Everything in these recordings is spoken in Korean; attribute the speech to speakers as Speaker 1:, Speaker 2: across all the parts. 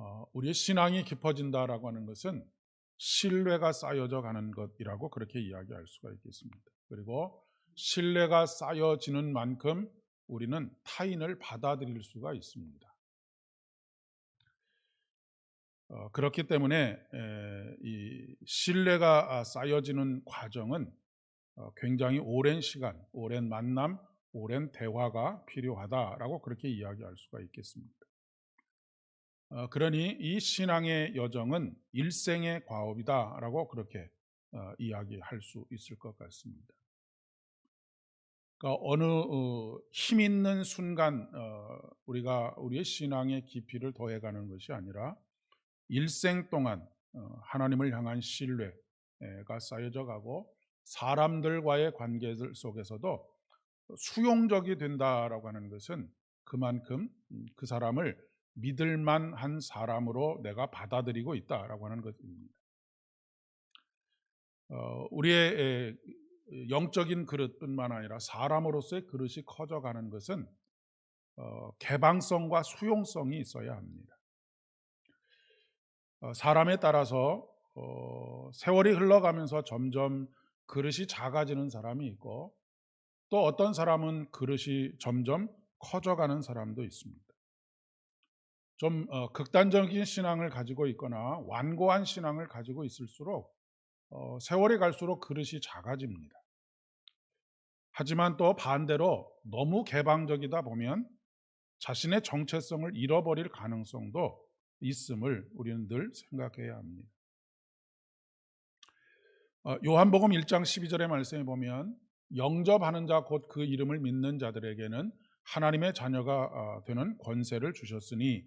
Speaker 1: 어, 우리의 신앙이 깊어진다라고 하는 것은 신뢰가 쌓여져 가는 것이라고 그렇게 이야기할 수가 있겠습니다. 그리고 신뢰가 쌓여지는 만큼 우리는 타인을 받아들일 수가 있습니다. 어, 그렇기 때문에 에, 이 신뢰가 아, 쌓여지는 과정은 어, 굉장히 오랜 시간, 오랜 만남, 오랜 대화가 필요하다라고 그렇게 이야기할 수가 있겠습니다. 어, 그러니 이 신앙의 여정은 일생의 과업이다라고 그렇게 어, 이야기할 수 있을 것 같습니다. 그러니까 어느 어, 힘 있는 순간 어, 우리가 우리의 신앙의 깊이를 더해가는 것이 아니라 일생 동안 어, 하나님을 향한 신뢰가 쌓여져 가고 사람들과의 관계들 속에서도 수용적이 된다라고 하는 것은 그만큼 음, 그 사람을 믿을 만 한 사람으로 내가 받아들이고 있다라고 하는 것입니다. 어, 우리의 에, 영적인 그릇뿐만 아니라 사람으로서의 그릇이 커져가는 것은 어, 개방성과 수용성이 있어야 합니다. 어, 사람에 따라서 어, 세월이 흘러가면서 점점 그릇이 작아지는 사람이 있고 또 어떤 사람은 그릇이 점점 커져가는 사람도 있습니다. 좀 어, 극단적인 신앙을 가지고 있거나 완고한 신앙을 가지고 있을수록 어, 세월이 갈수록 그릇이 작아집니다. 하지만 또 반대로 너무 개방적이다 보면 자신의 정체성을 잃어버릴 가능성도 있음을 우리는 늘 생각해야 합니다. 어, 요한복음 1장 12절의 말씀에 보면 영접하는 자 곧 그 이름을 믿는 자들에게는 하나님의 자녀가 어, 되는 권세를 주셨으니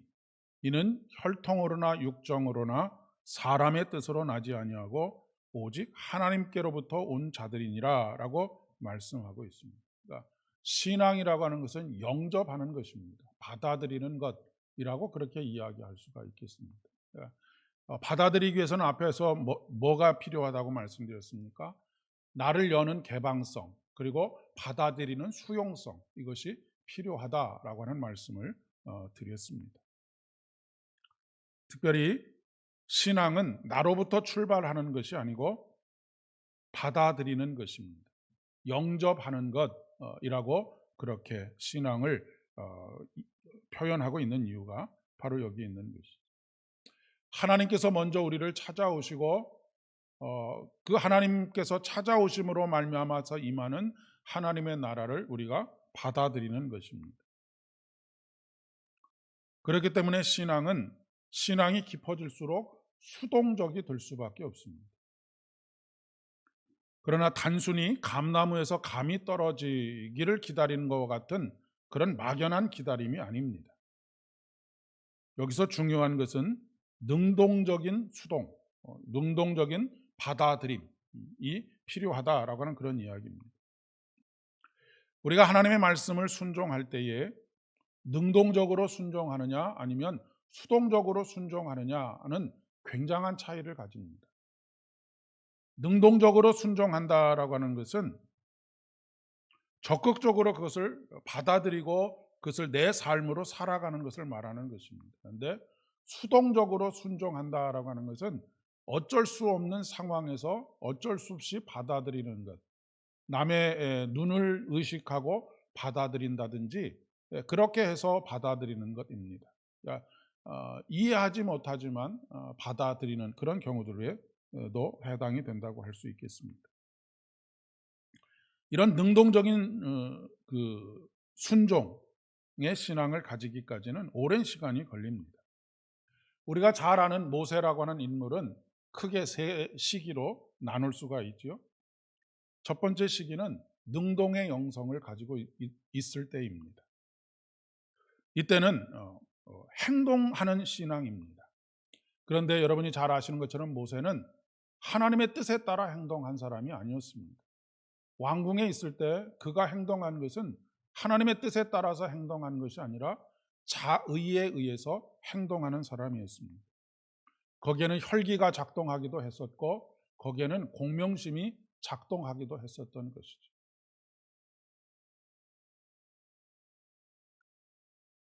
Speaker 1: 이는 혈통으로나 육정으로나 사람의 뜻으로 나지 아니하고 오직 하나님께로부터 온 자들이니라라고 말씀하고 있습니다. 그러니까 신앙이라고 하는 것은 영접하는 것입니다. 받아들이는 것이라고 그렇게 이야기할 수가 있겠습니다. 그러니까 어, 받아들이기 위해서는 앞에서 뭐, 뭐가 필요하다고 말씀드렸습니까? 나를 여는 개방성 그리고 받아들이는 수용성 이것이 필요하다라고 하는 말씀을 어, 드렸습니다. 특별히 신앙은 나로부터 출발하는 것이 아니고 받아들이는 것입니다. 영접하는 것이라고 그렇게 신앙을 어, 표현하고 있는 이유가 바로 여기 있는 것이죠. 하나님께서 먼저 우리를 찾아오시고 어, 그 하나님께서 찾아오심으로 말미암아서 임하는 하나님의 나라를 우리가 받아들이는 것입니다. 그렇기 때문에 신앙은 신앙이 깊어질수록 수동적이 될 수밖에 없습니다. 그러나 단순히 감나무에서 감이 떨어지기를 기다리는 것과 같은 그런 막연한 기다림이 아닙니다. 여기서 중요한 것은 능동적인 수동, 어, 능동적인 받아들임이 필요하다라고 하는 그런 이야기입니다. 우리가 하나님의 말씀을 순종할 때에 능동적으로 순종하느냐 아니면 수동적으로 순종하느냐는 굉장한 차이를 가집니다. 능동적으로 순종한다라고 하는 것은 적극적으로 그것을 받아들이고 그것을 내 삶으로 살아가는 것을 말하는 것입니다. 그런데 수동적으로 순종한다라고 하는 것은 어쩔 수 없는 상황에서 어쩔 수 없이 받아들이는 것. 남의 눈을 의식하고 받아들인다든지 그렇게 해서 받아들이는 것입니다. 그러니까 어, 이해하지 못하지만 어, 받아들이는 그런 경우들에도 해당이 된다고 할 수 있겠습니다. 이런 능동적인 어, 그 순종의 신앙을 가지기까지는 오랜 시간이 걸립니다. 우리가 잘 아는 모세라고 하는 인물은 크게 세 시기로 나눌 수가 있죠. 첫 번째 시기는 능동의 영성을 가지고 있을 때입니다. 이때는 어, 행동하는 신앙입니다. 그런데 여러분이 잘 아시는 것처럼 모세는 하나님의 뜻에 따라 행동한 사람이 아니었습니다. 왕궁에 있을 때 그가 행동한 것은 하나님의 뜻에 따라서 행동한 것이 아니라 자의에 의해서 행동하는 사람이었습니다. 거기에는 혈기가 작동하기도 했었고 거기에는 공명심이 작동하기도 했었던 것이죠.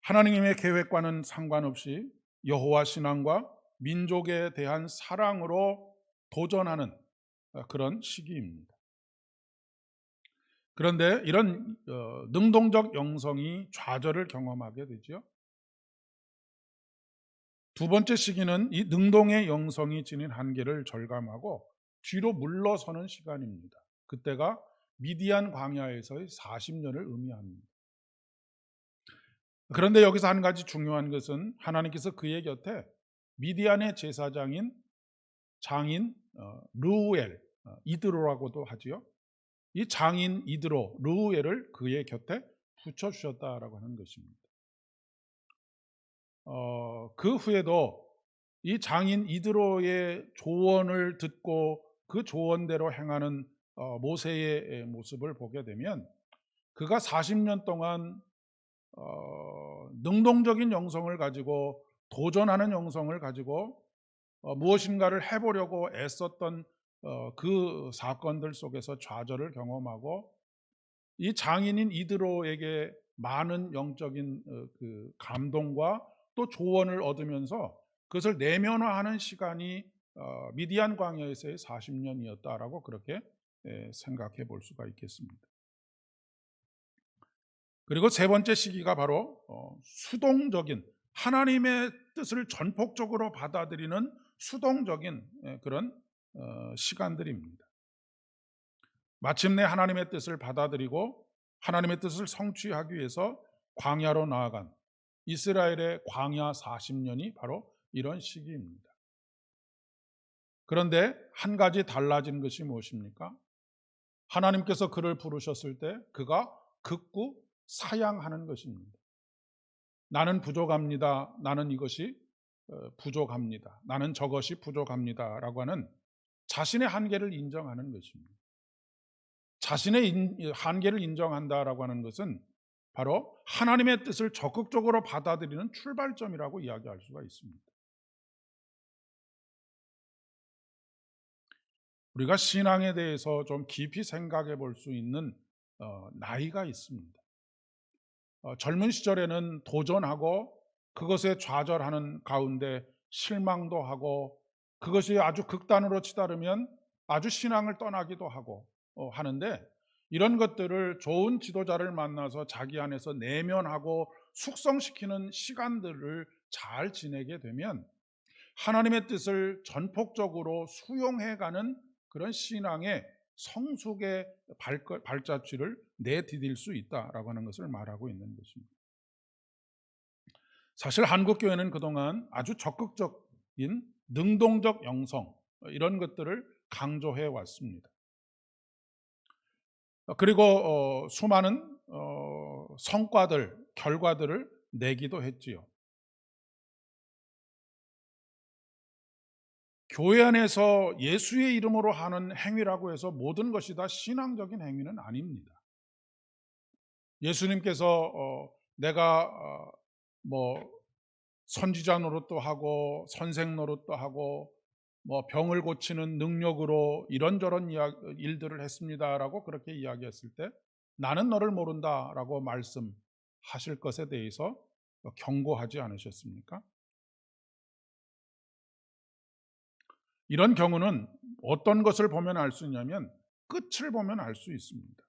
Speaker 1: 하나님의 계획과는 상관없이 여호와 신앙과 민족에 대한 사랑으로 도전하는 어, 그런 시기입니다. 그런데 이런 어, 능동적 영성이 좌절을 경험하게 되죠. 두 번째 시기는 이 능동의 영성이 지닌 한계를 절감하고 뒤로 물러서는 시간입니다. 그때가 미디안 광야에서의 40년을 의미합니다. 그런데 여기서 한 가지 중요한 것은 하나님께서 그의 곁에 미디안의 제사장인 장인 어, 르우엘 어, 이드로라고도 하지요. 이 장인 이드로 르우엘을 그의 곁에 붙여 주셨다라고 하는 것입니다. 어, 그 후에도 이 장인 이드로의 조언을 듣고 그 조언대로 행하는 어, 모세의 모습을 보게 되면 그가 40년 동안 어, 능동적인 영성을 가지고 도전하는 영성을 가지고 어, 무엇인가를 해보려고 애썼던 어, 그 사건들 속에서 좌절을 경험하고 이 장인인 이드로에게 많은 영적인 어, 그 감동과 또 조언을 얻으면서 그것을 내면화하는 시간이 어, 미디안 광야에서의 40년이었다라고 그렇게 예, 생각해 볼 수가 있겠습니다. 그리고 세 번째 시기가 바로 어, 수동적인 하나님의 뜻을 전폭적으로 받아들이는 수동적인 예, 그런 어, 시간들입니다. 마침내 하나님의 뜻을 받아들이고 하나님의 뜻을 성취하기 위해서 광야로 나아간 이스라엘의 광야 40년이 바로 이런 시기입니다. 그런데 한 가지 달라진 것이 무엇입니까? 하나님께서 그를 부르셨을 때 그가 극구 사양하는 것입니다. 나는 부족합니다. 나는 이것이 어, 부족합니다. 나는 저것이 부족합니다. 라고 하는 자신의 한계를 인정하는 것입니다. 자신의 한계를 인정한다라고 하는 것은 바로 하나님의 뜻을 적극적으로 받아들이는 출발점이라고 이야기할 수가 있습니다. 우리가 신앙에 대해서 좀 깊이 생각해 볼 수 있는 어, 나이가 있습니다. 어, 젊은 시절에는 도전하고 그것에 좌절하는 가운데 실망도 하고 그것이 아주 극단으로 치달으면 아주 신앙을 떠나기도 하고 어, 하는데 이런 것들을 좋은 지도자를 만나서 자기 안에서 내면하고 숙성시키는 시간들을 잘 지내게 되면 하나님의 뜻을 전폭적으로 수용해가는 그런 신앙의 성숙의 발자취를 내디딜 수 있다라고 하는 것을 말하고 있는 것입니다. 사실 한국 교회는 그동안 아주 적극적인 능동적 영성 이런 것들을 강조해 왔습니다. 그리고 어, 수많은 어, 성과들, 결과들을 내기도 했지요. 교회 안에서 예수의 이름으로 하는 행위라고 해서 모든 것이 다 신앙적인 행위는 아닙니다. 예수님께서 어, 내가 어, 뭐 선지자 노릇도 하고 선생 노릇도 하고 뭐 병을 고치는 능력으로 이런저런 일들을 했습니다라고 그렇게 이야기했을 때 나는 너를 모른다라고 말씀하실 것에 대해서 경고하지 않으셨습니까? 이런 경우는 어떤 것을 보면 알 수 있냐면 끝을 보면 알 수 있습니다.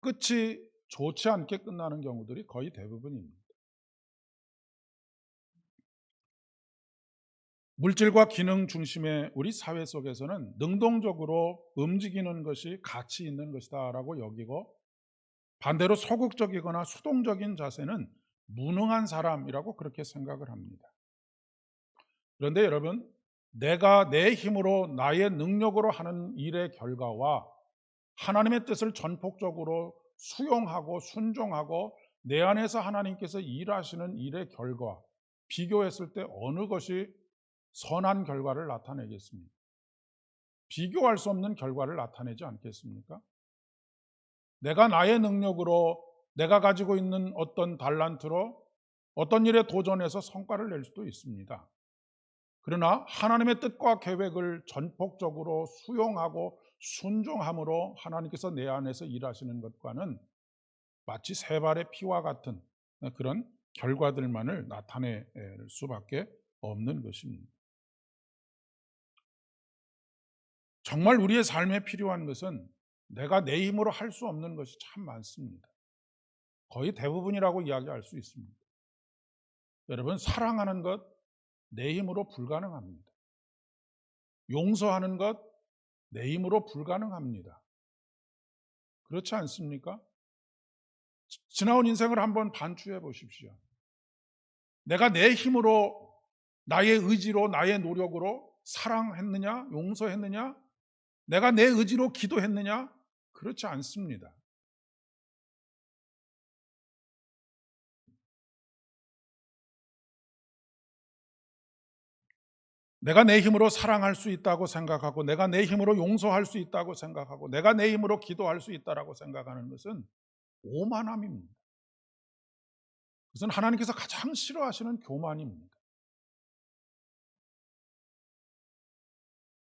Speaker 1: 끝이 좋지 않게 끝나는 경우들이 거의 대부분입니다. 물질과 기능 중심의 우리 사회 속에서는 능동적으로 움직이는 것이 가치 있는 것이다라고 여기고 반대로 소극적이거나 수동적인 자세는 무능한 사람이라고 그렇게 생각을 합니다. 그런데 여러분, 내가 내 힘으로 나의 능력으로 하는 일의 결과와 하나님의 뜻을 전폭적으로 수용하고 순종하고 내 안에서 하나님께서 일하시는 일의 결과 비교했을 때 어느 것이 선한 결과를 나타내겠습니까? 비교할 수 없는 결과를 나타내지 않겠습니까? 내가 나의 능력으로 내가 가지고 있는 어떤 달란트로 어떤 일에 도전해서 성과를 낼 수도 있습니다. 그러나 하나님의 뜻과 계획을 전폭적으로 수용하고 순종함으로 하나님께서 내 안에서 일하시는 것과는 마치 세 발의 피와 같은 그런 결과들만을 나타낼 수밖에 없는 것입니다. 정말 우리의 삶에 필요한 것은 내가 내 힘으로 할 수 없는 것이 참 많습니다. 거의 대부분이라고 이야기할 수 있습니다. 여러분, 사랑하는 것 내 힘으로 불가능합니다. 용서하는 것 내 힘으로 불가능합니다. 그렇지 않습니까? 지나온 인생을 한번 반추해 보십시오. 내가 내 힘으로 나의 의지로 나의 노력으로 사랑했느냐 용서했느냐 내가 내 의지로 기도했느냐 그렇지 않습니다. 내가 내 힘으로 사랑할 수 있다고 생각하고 내가 내 힘으로 용서할 수 있다고 생각하고 내가 내 힘으로 기도할 수 있다라고 생각하는 것은 오만함입니다. 그것은 하나님께서 가장 싫어하시는 교만입니다.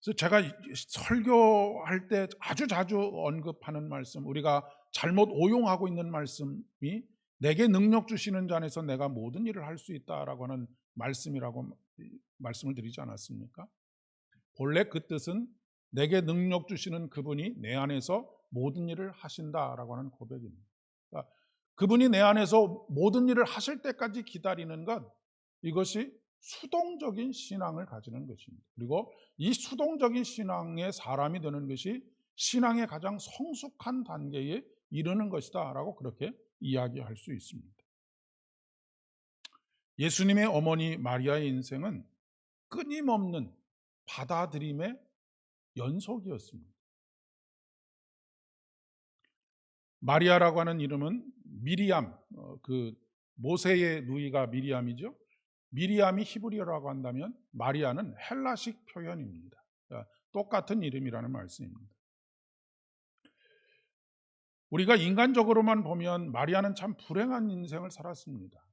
Speaker 1: 그래서 제가 설교할 때 아주 자주 언급하는 말씀, 우리가 잘못 오용하고 있는 말씀이 내게 능력 주시는 자 안에서 내가 모든 일을 할 수 있다라고 하는 말씀이라고 말씀을 드리지 않았습니까? 본래 그 뜻은 내게 능력 주시는 그분이 내 안에서 모든 일을 하신다라고 하는 고백입니다. 그러니까 그분이 내 안에서 모든 일을 하실 때까지 기다리는 것 이것이 수동적인 신앙을 가지는 것입니다. 그리고 이 수동적인 신앙의 사람이 되는 것이 신앙의 가장 성숙한 단계에 이르는 것이다라고 그렇게 이야기할 수 있습니다. 예수님의 어머니 마리아의 인생은 끊임없는 받아들임의 연속이었습니다. 마리아라고 하는 이름은 미리암, 어, 그 모세의 누이가 미리암이죠. 미리암이 히브리어라고 한다면 마리아는 헬라식 표현입니다. 똑같은 이름이라는 말씀입니다. 우리가 인간적으로만 보면 마리아는 참 불행한 인생을 살았습니다.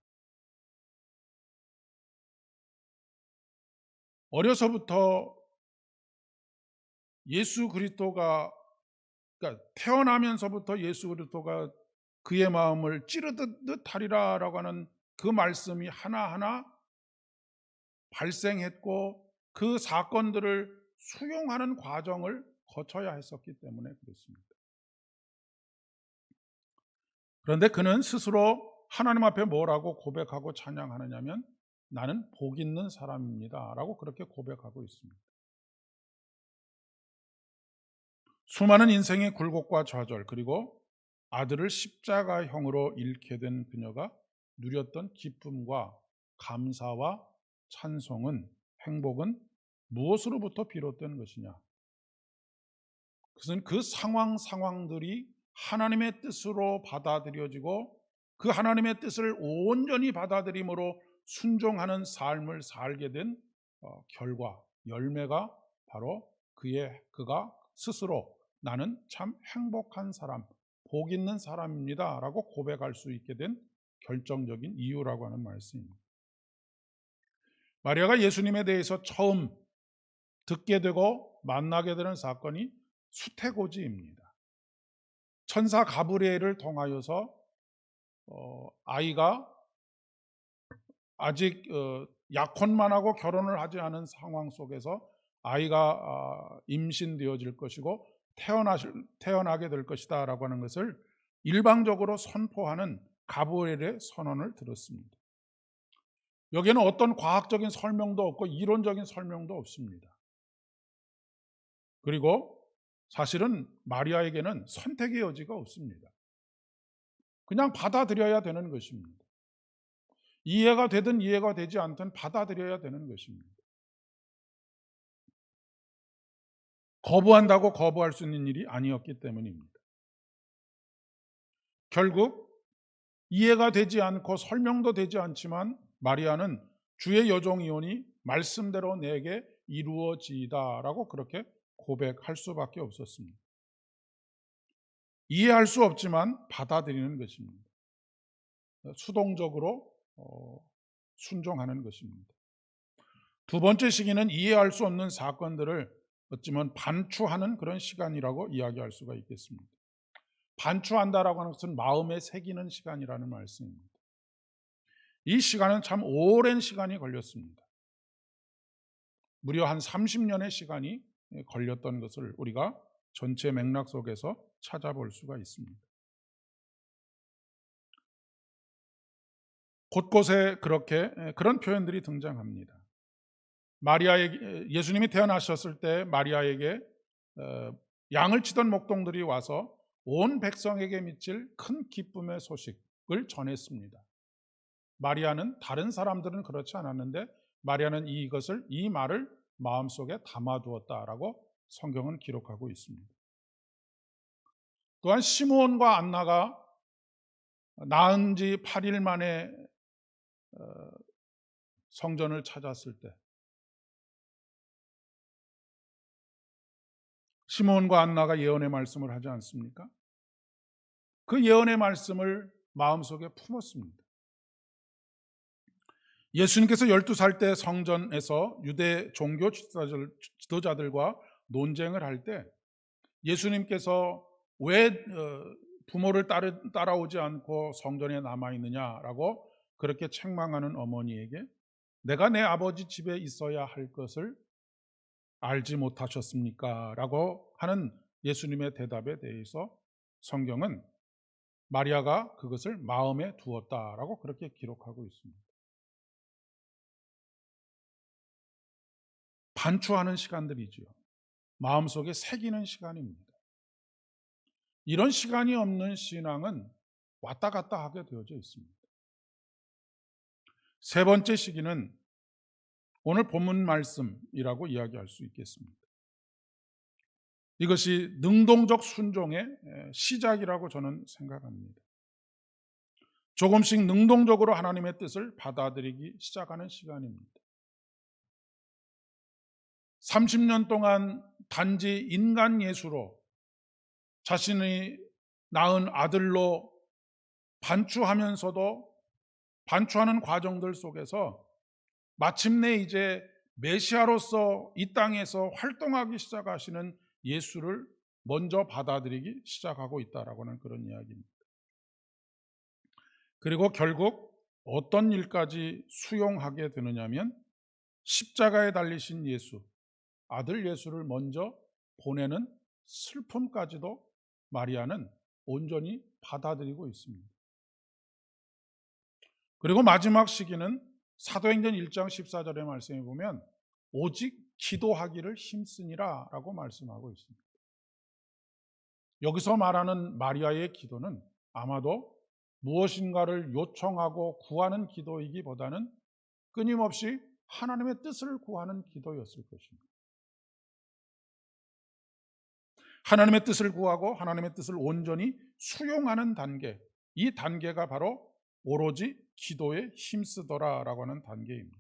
Speaker 1: 어려서부터 예수 그리스도가 그러니까 태어나면서부터 예수 그리스도가 그의 마음을 찌르듯 하리라라고 하는 그 말씀이 하나하나 발생했고 그 사건들을 수용하는 과정을 거쳐야 했었기 때문에 그렇습니다. 그런데 그는 스스로 하나님 앞에 뭐라고 고백하고 찬양하느냐면 나는 복 있는 사람입니다. 라고 그렇게 고백하고 있습니다. 수많은 인생의 굴곡과 좌절, 그리고 아들을 십자가형으로 잃게 된 그녀가 누렸던 기쁨과 감사와 찬송은, 행복은 무엇으로부터 비롯된 것이냐? 그것은 그 상황, 상황들이 하나님의 뜻으로 받아들여지고 그 하나님의 뜻을 온전히 받아들임으로 순종하는 삶을 살게 된 어, 결과 열매가 바로 그의 그가 스스로 나는 참 행복한 사람, 복 있는 사람입니다라고 고백할 수 있게 된 결정적인 이유라고 하는 말씀입니다. 마리아가 예수님에 대해서 처음 듣게 되고 만나게 되는 사건이 수태고지입니다. 천사 가브리엘을 통하여서 어, 아이가 아직 어, 약혼만 하고 결혼을 하지 않은 상황 속에서 아이가 아, 임신되어질 것이고 태어나실, 태어나게 될 것이다 라고 하는 것을 일방적으로 선포하는 가브리엘의 선언을 들었습니다. 여기에는 어떤 과학적인 설명도 없고 이론적인 설명도 없습니다. 그리고 사실은 마리아에게는 선택의 여지가 없습니다. 그냥 받아들여야 되는 것입니다. 이해가 되든 이해가 되지 않든 받아들여야 되는 것입니다. 거부한다고 거부할 수 있는 일이 아니었기 때문입니다. 결국 이해가 되지 않고 설명도 되지 않지만 마리아는 주의 여종이오니 말씀대로 내게 이루어지다라고 그렇게 고백할 수밖에 없었습니다. 이해할 수 없지만 받아들이는 것입니다. 수동적으로 어, 순종하는 것입니다. 두 번째 시기는 이해할 수 없는 사건들을 어찌면 반추하는 그런 시간이라고 이야기할 수가 있겠습니다. 반추한다라고 하는 것은 마음에 새기는 시간이라는 말씀입니다. 이 시간은 참 오랜 시간이 걸렸습니다. 무려 한 30년의 시간이 걸렸던 것을 우리가 전체 맥락 속에서 찾아볼 수가 있습니다. 곳곳에 그렇게 그런 표현들이 등장합니다. 마리아에게 예수님이 태어나셨을 때 마리아에게 어, 양을 치던 목동들이 와서 온 백성에게 미칠 큰 기쁨의 소식을 전했습니다. 마리아는 다른 사람들은 그렇지 않았는데 마리아는 이것을 이 말을 마음속에 담아두었다라고 성경은 기록하고 있습니다. 또한 시므온과 안나가 낳은 지 8일 만에 어, 성전을 찾았을 때 시몬과 안나가 예언의 말씀을 하지 않습니까? 그 예언의 말씀을 마음속에 품었습니다. 예수님께서 12살 때 성전에서 유대 종교 지도자들과 논쟁을 할 때 예수님께서 왜 어, 부모를 따라오지 않고 성전에 남아 있느냐라고 그렇게 책망하는 어머니에게 내가 내 아버지 집에 있어야 할 것을 알지 못하셨습니까? 라고 하는 예수님의 대답에 대해서 성경은 마리아가 그것을 마음에 두었다라고 그렇게 기록하고 있습니다. 반추하는 시간들이지요. 마음속에 새기는 시간입니다. 이런 시간이 없는 신앙은 왔다 갔다 하게 되어져 있습니다. 세 번째 시기는 오늘 본문 말씀이라고 이야기할 수 있겠습니다. 이것이 능동적 순종의 시작이라고 저는 생각합니다. 조금씩 능동적으로 하나님의 뜻을 받아들이기 시작하는 시간입니다. 30년 동안 단지 인간 예수로 자신이 낳은 아들로 반추하면서도 반추하는 과정들 속에서 마침내 이제 메시아로서 이 땅에서 활동하기 시작하시는 예수를 먼저 받아들이기 시작하고 있다라고 하는 그런 이야기입니다. 그리고 결국 어떤 일까지 수용하게 되느냐면 십자가에 달리신 예수, 아들 예수를 먼저 보내는 슬픔까지도 마리아는 온전히 받아들이고 있습니다. 그리고 마지막 시기는 사도행전 1장 14절의 말씀에 보면 오직 기도하기를 힘쓰니라 라고 말씀하고 있습니다. 여기서 말하는 마리아의 기도는 아마도 무엇인가를 요청하고 구하는 기도이기보다는 끊임없이 하나님의 뜻을 구하는 기도였을 것입니다. 하나님의 뜻을 구하고 하나님의 뜻을 온전히 수용하는 단계, 이 단계가 바로 오로지 기도에 힘쓰더라라고 하는 단계입니다.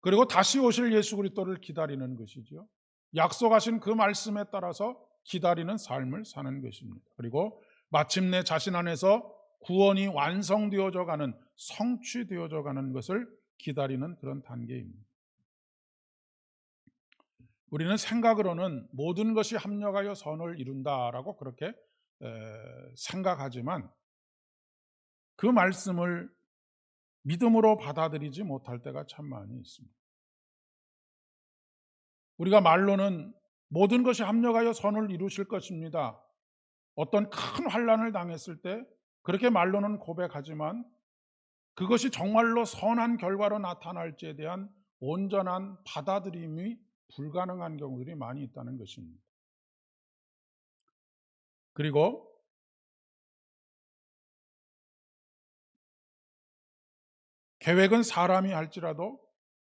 Speaker 1: 그리고 다시 오실 예수 그리스도를 기다리는 것이죠. 약속하신 그 말씀에 따라서 기다리는 삶을 사는 것입니다. 그리고 마침내 자신 안에서 구원이 완성되어져 가는 성취되어져 가는 것을 기다리는 그런 단계입니다. 우리는 생각으로는 모든 것이 합력하여 선을 이룬다라고 그렇게 생각하지만 그 말씀을 믿음으로 받아들이지 못할 때가 참 많이 있습니다. 우리가 말로는 모든 것이 합력하여 선을 이루실 것입니다. 어떤 큰 환란을 당했을 때 그렇게 말로는 고백하지만 그것이 정말로 선한 결과로 나타날지에 대한 온전한 받아들임이 불가능한 경우들이 많이 있다는 것입니다. 그리고 계획은 사람이 할지라도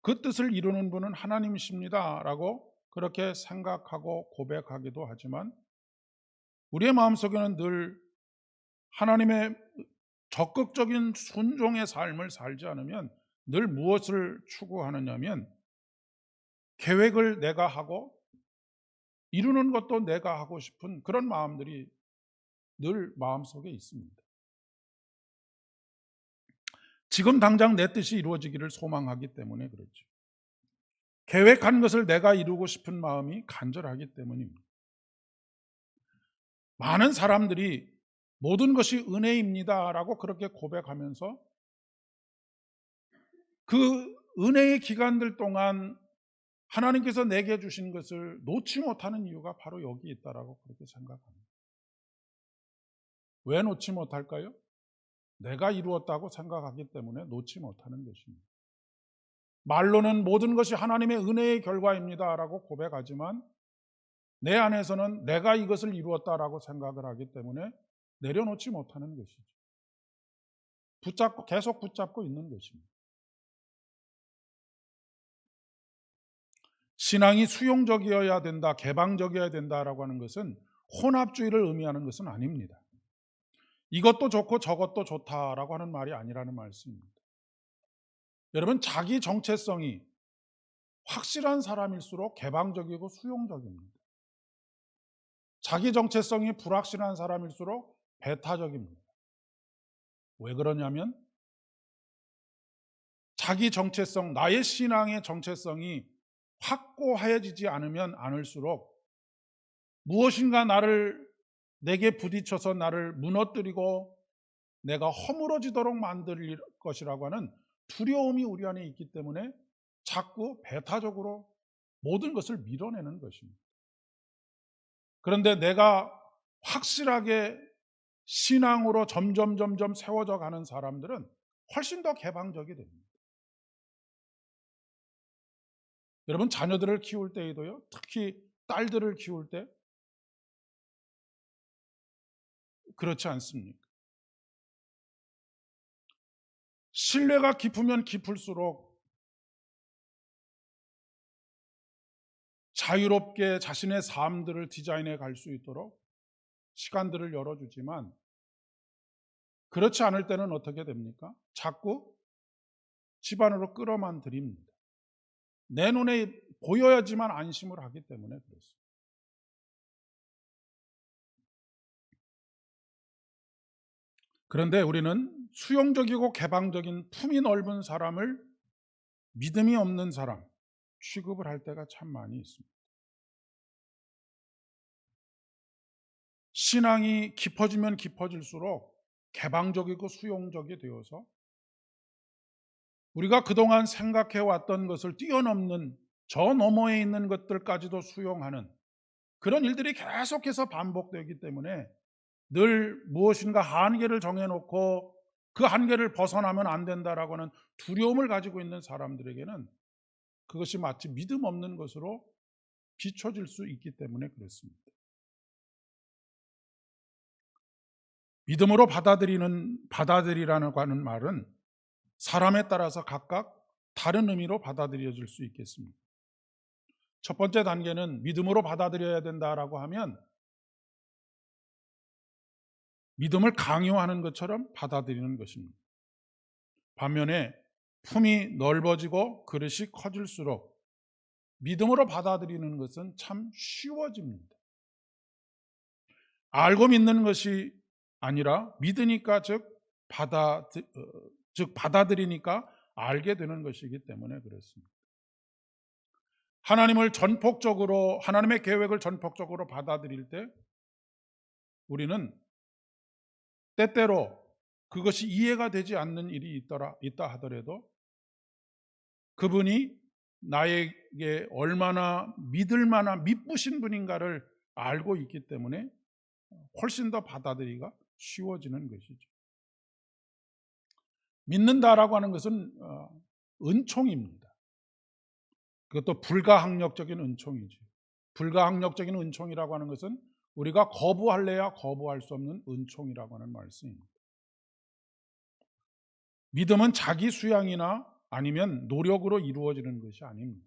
Speaker 1: 그 뜻을 이루는 분은 하나님이십니다. 라고 그렇게 생각하고 고백하기도 하지만 우리의 마음속에는 늘 하나님의 적극적인 순종의 삶을 살지 않으면 늘 무엇을 추구하느냐면 계획을 내가 하고 이루는 것도 내가 하고 싶은 그런 마음들이 늘 마음속에 있습니다. 지금 당장 내 뜻이 이루어지기를 소망하기 때문에 그렇죠. 계획한 것을 내가 이루고 싶은 마음이 간절하기 때문입니다. 많은 사람들이 모든 것이 은혜입니다라고 그렇게 고백하면서 그 은혜의 기간들 동안 하나님께서 내게 주신 것을 놓지 못하는 이유가 바로 여기 있다라고 그렇게 생각합니다. 왜 놓지 못할까요? 내가 이루었다고 생각하기 때문에 놓지 못하는 것입니다. 말로는 모든 것이 하나님의 은혜의 결과입니다 라고 고백하지만 내 안에서는 내가 이것을 이루었다라고 생각을 하기 때문에 내려놓지 못하는 것이죠. 붙잡고 계속 붙잡고 있는 것입니다. 신앙이 수용적이어야 된다, 개방적이어야 된다라고 하는 것은 혼합주의를 의미하는 것은 아닙니다. 이것도 좋고 저것도 좋다라고 하는 말이 아니라는 말씀입니다. 여러분, 자기 정체성이 확실한 사람일수록 개방적이고 수용적입니다. 자기 정체성이 불확실한 사람일수록 배타적입니다. 왜 그러냐면 자기 정체성, 나의 신앙의 정체성이 확고해지지 않으면 않을수록 무엇인가 나를 내게 부딪혀서 나를 무너뜨리고 내가 허물어지도록 만들 것이라고 하는 두려움이 우리 안에 있기 때문에 자꾸 배타적으로 모든 것을 밀어내는 것입니다. 그런데 내가 확실하게 신앙으로 점점 점점 세워져 가는 사람들은 훨씬 더 개방적이 됩니다. 여러분 자녀들을 키울 때에도요. 특히 딸들을 키울 때 그렇지 않습니까? 신뢰가 깊으면 깊을수록 자유롭게 자신의 삶들을 디자인해 갈 수 있도록 시간들을 열어주지만 그렇지 않을 때는 어떻게 됩니까? 자꾸 집안으로 끌어만 드립니다. 내 눈에 보여야지만 안심을 하기 때문에 그렇습니다. 그런데 우리는 수용적이고 개방적인 품이 넓은 사람을 믿음이 없는 사람 취급을 할 때가 참 많이 있습니다. 신앙이 깊어지면 깊어질수록 개방적이고 수용적이 되어서 우리가 그동안 생각해 왔던 것을 뛰어넘는 저 너머에 있는 것들까지도 수용하는 그런 일들이 계속해서 반복되기 때문에 늘 무엇인가 한계를 정해놓고 그 한계를 벗어나면 안 된다라고 하는 두려움을 가지고 있는 사람들에게는 그것이 마치 믿음 없는 것으로 비춰질 수 있기 때문에 그렇습니다. 믿음으로 받아들이는 받아들이라고 하는 말은 사람에 따라서 각각 다른 의미로 받아들여질 수 있겠습니다. 첫 번째 단계는 믿음으로 받아들여야 된다라고 하면 믿음을 강요하는 것처럼 받아들이는 것입니다. 반면에 품이 넓어지고 그릇이 커질수록 믿음으로 받아들이는 것은 참 쉬워집니다. 알고 믿는 것이 아니라 믿으니까 즉 받아 어, 즉 받아들이니까 알게 되는 것이기 때문에 그렇습니다. 하나님을 전폭적으로 하나님의 계획을 전폭적으로 받아들일 때 우리는 때때로 그것이 이해가 되지 않는 일이 있더라, 있다 하더라도 그분이 나에게 얼마나 믿을 만한 믿부신 분인가를 알고 있기 때문에 훨씬 더 받아들이기가 쉬워지는 것이죠. 믿는다라고 하는 것은 어, 은총입니다. 그것도 불가항력적인 은총이지. 불가항력적인 은총이라고 하는 것은 우리가 거부할래야 거부할 수 없는 은총이라고 하는 말씀입니다. 믿음은 자기 수양이나 아니면 노력으로 이루어지는 것이 아닙니다.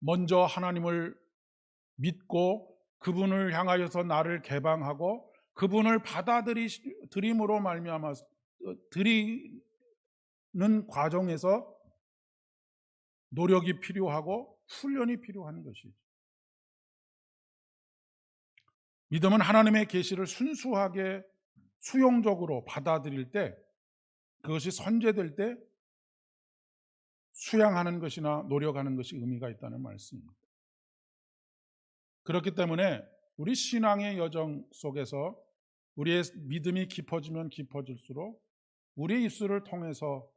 Speaker 1: 먼저 하나님을 믿고 그분을 향하여서 나를 개방하고 그분을 받아들임으로 말미암아 어, 드리는 과정에서 노력이 필요하고 훈련이 필요한 것이죠. 믿음은 하나님의 계시를 순수하게 수용적으로 받아들일 때 그것이 선제될 때 수양하는 것이나 노력하는 것이 의미가 있다는 말씀입니다. 그렇기 때문에 우리 신앙의 여정 속에서 우리의 믿음이 깊어지면 깊어질수록 우리의 입술을 통해서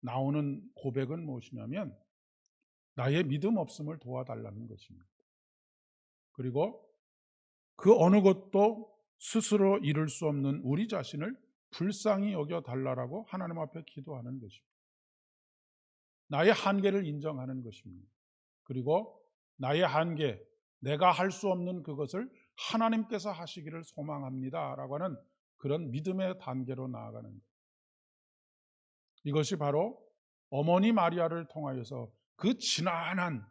Speaker 1: 나오는 고백은 무엇이냐면 나의 믿음 없음을 도와달라는 것입니다. 그리고 그 어느 것도 스스로 이룰 수 없는 우리 자신을 불쌍히 여겨 달라라고 하나님 앞에 기도하는 것입니다. 나의 한계를 인정하는 것입니다. 그리고 나의 한계, 내가 할 수 없는 그것을 하나님께서 하시기를 소망합니다 라고 하는 그런 믿음의 단계로 나아가는 것. 이것이 바로 어머니 마리아를 통하여서 그 지난한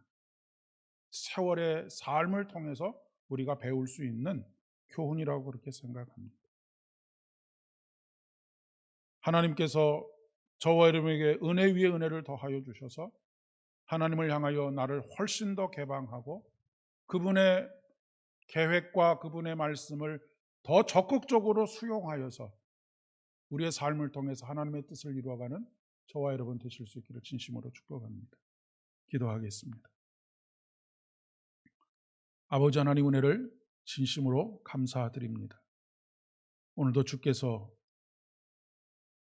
Speaker 1: 세월의 삶을 통해서 우리가 배울 수 있는 교훈이라고 그렇게 생각합니다. 하나님께서 저와 여러분에게 은혜 위에 은혜를 더하여 주셔서 하나님을 향하여 나를 훨씬 더 개방하고 그분의 계획과 그분의 말씀을 더 적극적으로 수용하여서 우리의 삶을 통해서 하나님의 뜻을 이루어가는 저와 여러분 되실 수 있기를 진심으로 축복합니다. 기도하겠습니다. 아버지 하나님 은혜를 진심으로 감사드립니다. 오늘도 주께서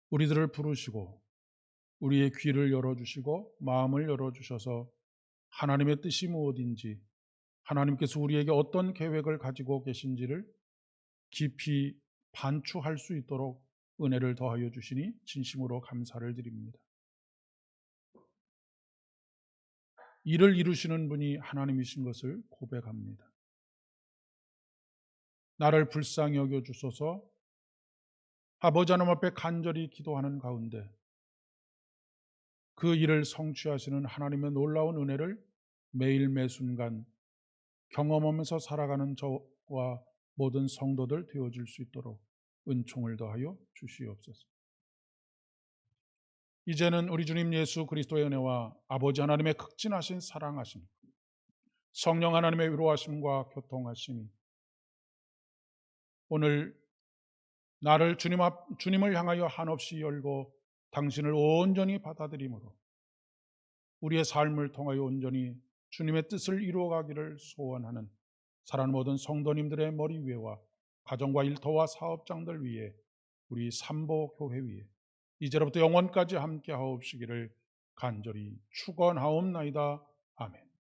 Speaker 1: 우리들을 부르시고 우리의 귀를 열어주시고 마음을 열어주셔서 하나님의 뜻이 무엇인지 하나님께서 우리에게 어떤 계획을 가지고 계신지를 깊이 반추할 수 있도록 은혜를 더하여 주시니 진심으로 감사를 드립니다. 이를 이루시는 분이 하나님이신 것을 고백합니다. 나를 불쌍히 여겨 주소서 아버지 하나님 앞에 간절히 기도하는 가운데 그 일을 성취하시는 하나님의 놀라운 은혜를 매일 매 순간 경험하면서 살아가는 저와 모든 성도들 되어질 수 있도록 은총을 더하여 주시옵소서. 이제는 우리 주님 예수 그리스도의 은혜와 아버지 하나님의 극진하신 사랑하심, 성령 하나님의 위로하심과 교통하심이 오늘 나를 주님 앞, 주님을 향하여 한없이 열고 당신을 온전히 받아들임으로 우리의 삶을 통하여 온전히 주님의 뜻을 이루어가기를 소원하는 사랑하는 모든 성도님들의 머리 위에와 가정과 일터와 사업장들 위에 우리 삼보 교회 위에 이제로부터 영원까지 함께 하옵시기를 간절히 축원하옵나이다. 아멘.